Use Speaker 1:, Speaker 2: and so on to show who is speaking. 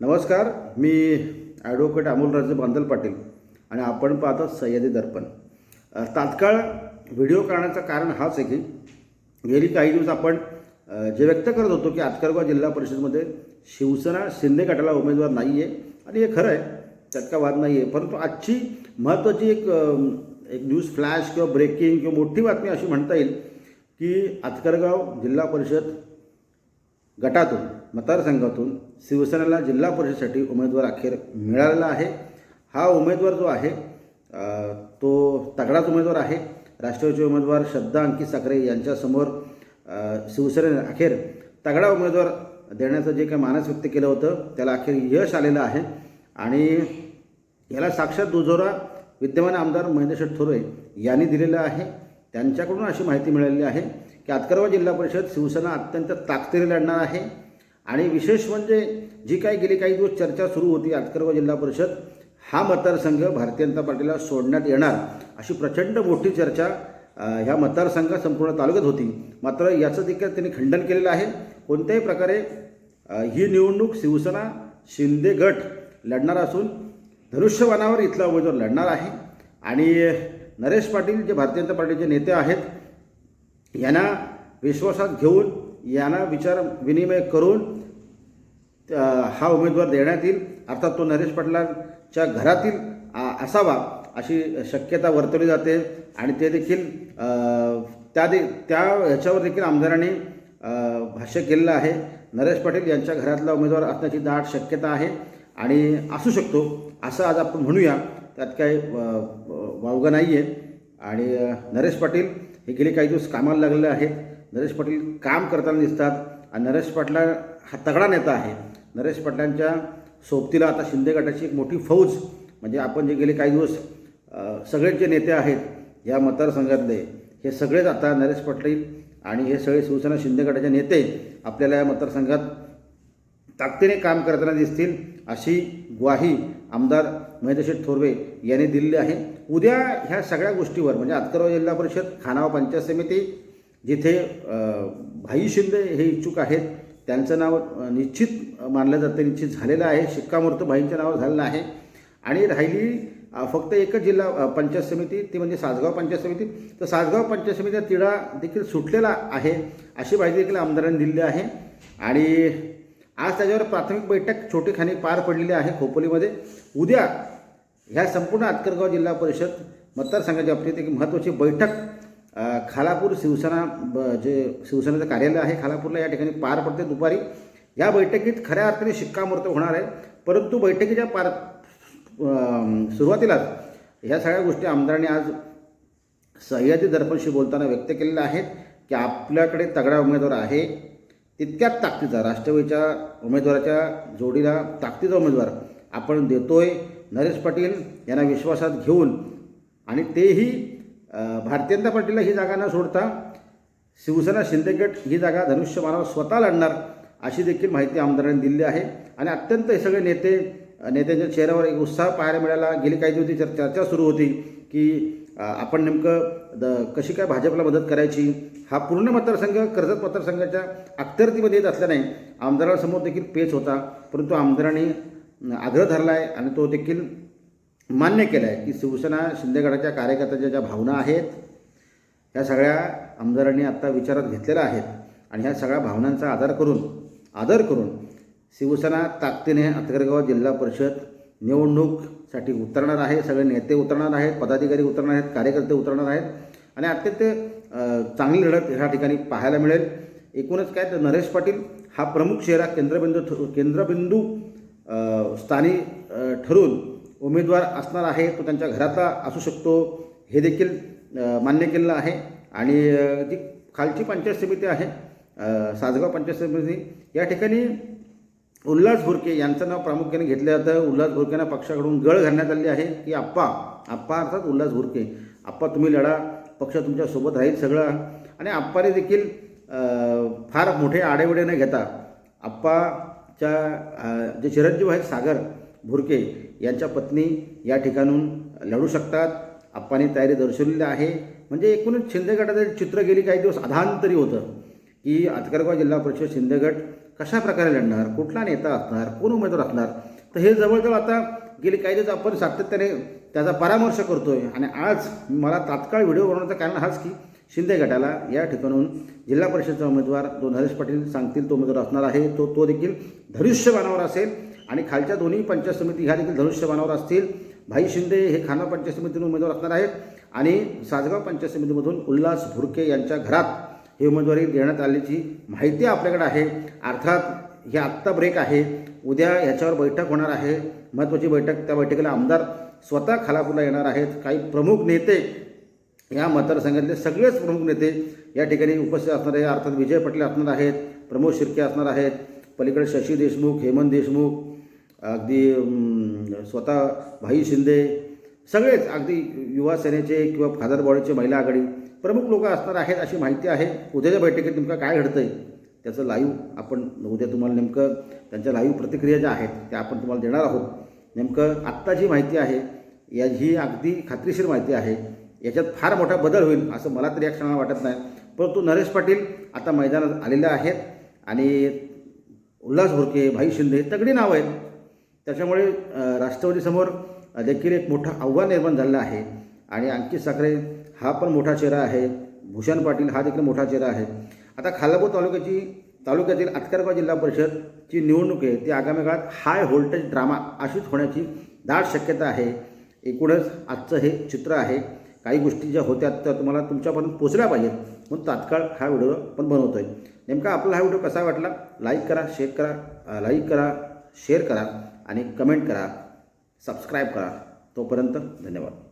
Speaker 1: नमस्कार मी ॲडव्होकेट अमोलराजे बांदल पाटील आणि आपण पाहतो सह्याद्री दर्पण. तात्काळ व्हिडिओ करण्याचं कारण हाच आहे की गेली काही दिवस आपण जे व्यक्त करत होतो की आतकरगाव जिल्हा परिषदमध्ये शिवसेना शिंदे गटाला उमेदवार नाही आहे आणि हे खरं आहे त्यात का वाद नाही आहे परंतु आजची महत्त्वाची एक एक न्यूज फ्लॅश किंवा ब्रेकिंग किंवा मोठी बातमी अशी म्हणता येईल की आतकरगाव जिल्हा परिषद गटातून मतदारसंघातून शिवसेनेला जिल्हा परिषदेसाठी उमेदवार अखेर मिळालेला आहे. हा उमेदवार जो आहे तो तगडाच उमेदवार आहे. राष्ट्रवादीचे उमेदवार श्रद्धा अंकित साखरे यांच्यासमोर शिवसेनेने अखेर तगडा उमेदवार देण्याचं जे काही मानस व्यक्त केलं होतं त्याला अखेर यश आलेलं आहे. आणि याला साक्षात दुजोरा विद्यमान आमदार महेंद्र थोरे यांनी दिलेला आहे. त्यांच्याकडून अशी माहिती मिळालेली आहे की आतकरवा जिल्हा परिषद शिवसेना अत्यंत ताकदीने लढणार आहे. आणि विशेष म्हणजे जी काही गेली काही दिवस चर्चा सुरू होती आतकरवा जिल्हा परिषद हा मतदारसंघ भारतीय जनता पार्टीला सोडण्यात येणार अशी प्रचंड मोठी चर्चा ह्या मतदारसंघात संपूर्ण तालुक्यात होती. मात्र याचं देखील त्यांनी खंडन केलेलं आहे. कोणत्याही प्रकारे ही निवडणूक शिवसेना शिंदे गट लढणार असून धनुष्यबाणावर इथला उमेदवार लढणार आहे. आणि नरेश पाटील जे भारतीय जनता पार्टीचे नेते आहेत यांना विश्वासात घेऊन यांना विचार विनिमय करून हा उमेदवार देण्यात येईल. अर्थात तो नरेश पाटलांच्या घरातील असावा अशी शक्यता वर्तवली जाते. आणि ते देखील त्या दे त्या ह्याच्यावर देखील आमदारांनी भाष्य केलेलं आहे. नरेश पाटील यांच्या घरातला उमेदवार असण्याची दाट शक्यता आहे. आणि असू शकतो. असं आज आपण म्हणूया. त्यात काही वावगं नाही आहे आणि नरेश पाटील हे गेले काही दिवस कामाला लागलेले आहेत. नरेश पाटील काम करताना दिसतात आणि नरेश पाटला हा तगडा नेता आहे. नरेश पाटलांच्या सोबतीला आता शिंदे गटाची एक मोठी फौज म्हणजे आपण जे गेले काही दिवस सगळे सगळेच जे नेते आहेत या मतदारसंघातले. हे सगळेच आता नरेश पाटील आणि हे सगळे शिवसेना शिंदे गटाचे नेते आपल्याला या मतदारसंघात ताकदीने काम करताना दिसतील अशी ग्वाही आमदार महेंद्रशेठ थोरवे यांनी दिलेली आहे. उद्या ह्या सगळ्या गोष्टीवर म्हणजे आतकरवा जिल्हा परिषद खानावा पंचायत समिती जिथे भाई शिंदे हे इच्छुक आहेत त्यांचं नाव निश्चित मानलं जातं निश्चित झालेलं आहे. शिक्कामोर्तब भाईंच्या नावावर झालेलं आहे आणि राहिली फक्त एकच जिल्हा पंचायत समिती ती म्हणजे सासगाव पंचायत समिती. तर सासगाव पंचायत समितीचा तिढा देखील सुटलेला आहे अशी माहिती देखील आमदारांनी दिलेली आहे. आणि आज त्याच्यावर प्राथमिक बैठक छोटेखानी पार पडलेली आहे खोपोलीमध्ये. उद्या ह्या संपूर्ण आतकरगाव जिल्हा परिषद मतदारसंघाच्या बाबतीत एक महत्त्वाची बैठक खालापूर शिवसेना ब जे शिवसेनेचं कार्यालय आहे खालापूरला या ठिकाणी पार पडते दुपारी. या बैठकीत खऱ्या अर्थाने शिक्कामोर्तब होणार आहे. परंतु बैठकीच्या पार सुरुवातीलाच ह्या सगळ्या गोष्टी आमदारांनी आज सह्याद्री दर्पणशी बोलताना व्यक्त केलेल्या आहेत की आपल्याकडे तगडा उमेदवार आहे. तितक्याच ताकदीचा राष्ट्रवादीच्या उमेदवाराच्या जोडीला ताकदीचा उमेदवार आपण देतोय. नरेश पाटील यांना विश्वासात घेऊन आणि तेही भारतीय जनता पार्टीला ही जागा न सोडता शिवसेना शिंदेगट ही जागा धनुष्यमानावर स्वतः लढणार अशी देखील माहिती आमदारांनी दिली आहे. आणि अत्यंत हे सगळे नेते नेत्यांच्या चेहऱ्यावर एक उत्साह पाहायला मिळाला. गेली काही दिवस चर- चर्चा सुरू होती की आपण नेमकं द कशी काय भाजपला मदत करायची? हा पूर्ण मतदारसंघ कर्जत मतदारसंघाच्या अखत्यारतीमध्ये येत असल्याने आमदारांसमोर देखील पेच होता. परंतु आमदारांनी आग्रह धरला आहे आणि तो देखील मान्य केलं आहे की शिवसेना शिंदे गटाच्या कार्यकर्त्यांच्या ज्या भावना आहेत ह्या सगळ्या आमदारांनी आत्ता विचारात घेतलेल्या आहेत. आणि ह्या सगळ्या भावनांचा आदर करून आदर करून शिवसेना ताकदीने अतगरगाव जिल्हा परिषद निवडणूकसाठी उतरणार आहे. सगळे नेते उतरणार आहेत पदाधिकारी उतरणार आहेत कार्यकर्ते उतरणार आहेत. आणि अत्यंत चांगली लढत ह्या ठिकाणी पाहायला मिळेल. एकूणच काय तर नरेश पाटील हा प्रमुख चेहरा केंद्रबिंदू ठ- केंद्रबिंदू स्थानी ठरून उमेदवार असणार आहे तो त्यांच्या घरातला असू शकतो. हे देखील मान्य केलेलं आहे. आणि जी खालची पंचायत समिती आहे अ, सासगाव पंचायत समिती या ठिकाणी उल्हास भुरके यांचं नाव प्रामुख्याने घेतलं जातं. उल्हास भुरकेंना पक्षाकडून गळ घालण्यात आली आहे की आप्पा आप्पा अर्थात उल्हास भुरके आप्पा तुम्ही लढा. पक्ष तुमच्यासोबत राहील सगळं. आणि आप्पाने देखील फार मोठे आडेवडे न घेता आप्पाच्या जे चिरंजीव आहेत सागर भुरके यांच्या पत्नी या ठिकाणून लढू शकतात. आप्पाने तयारी दर्शवलेली आहे. म्हणजे एकूणच शिंदे गटातील चित्र गेली काही दिवस अधांतरी होतं की आतकरगाव जिल्हा परिषद शिंदे गट कशा प्रकारे लढणार कुठला नेता असणार कोण उमेदवार असणार? तर हे जवळजवळ आता गेली काही दिवस आपण सातत्याने त्याचा परामर्श करतो आहे आणि आज मला तात्काळ व्हिडिओ बनवण्याचं कारण हाच की शिंदे गटाला या ठिकाणून जिल्हा परिषदचा उमेदवार जो नरेश पाटील सांगतील तो उमेदवार असणार आहे. तो तो देखील धनुष्यबाणावर असेल. आणि खालच्या दोन्ही पंचायत समिती ह्या देखील धनुष्यबाणावर असतील. भाई शिंदे हे खाना पंचायत समितीतून उमेदवार असणार आहेत. आणि सासगाव पंचायत समितीमधून उल्हास भुरके यांच्या घरात ही उमेदवारी देण्यात आल्याची माहिती आपल्याकडे आहे. अर्थात हे आत्ता ब्रेक आहे. उद्या ह्याच्यावर बैठक होणार आहे. महत्त्वाची बैठक त्या बैठकीला आमदार स्वतः खालापूरला येणार आहेत. काही प्रमुख नेते या मतदारसंघातले सगळेच प्रमुख नेते या ठिकाणी उपस्थित असणार आहे अर्थात विजय पटेल असणार आहेत. प्रमोद शिर्के असणार आहेत. पलीकडे शशी देशमुख हेमंत देशमुख अगदी स्वतः भाई शिंदे सगळेच अगदी युवा सेनेचे किंवा फादर बॉडीचे महिला आघाडी प्रमुख लोक असणार आहेत अशी माहिती आहे. उद्याच्या बैठकीत नेमकं काय घडतंय? त्याचं लाईव्ह आपण उद्या तुम्हाला नेमकं. त्यांच्या लाईव्ह प्रतिक्रिया ज्या आहेत त्या आपण तुम्हाला देणार आहोत. नेमकं आत्ता जी माहिती आहे या ही अगदी खात्रीशीर माहिती आहे. याच्यात फार मोठा बदल होईल असं मला तरी या क्षणाला वाटत नाही. परंतु नरेश पाटील आता मैदानात आलेले आहेत आणि उल्हास भोरके भाई शिंदे हे तगडी नावं आहेत. त्याच्यामुळे राष्ट्रवादीसमोर देखील एक मोठं आव्हान निर्माण झालेलं आहे. आणि अंकित साखरे हा पण मोठा चेहरा आहे. भूषण पाटील हा देखील मोठा चेहरा आहे. आता खालापूर तालुक्याची तालुक्यातील आतकरगाव जिल्हा परिषदची निवडणूक आहे. ती आगामी काळात हाय व्होल्टेज ड्रामा अशीच होण्याची दाट शक्यता आहे. एकूणच आजचं हे चित्र आहे. काही गोष्टी ज्या होत्या त्या तुम्हाला तुमच्यापर्यंत पोचल्या पाहिजेत. म्हणून तात्काळ हा व्हिडिओ पण बनवतो आहे नेमका आपला हा व्हिडिओ कसा वाटला? लाईक करा शेअर करा लाईक करा शेअर करा. आणि कमेंट करा सबस्क्राईब करा. तोपर्यंत धन्यवाद.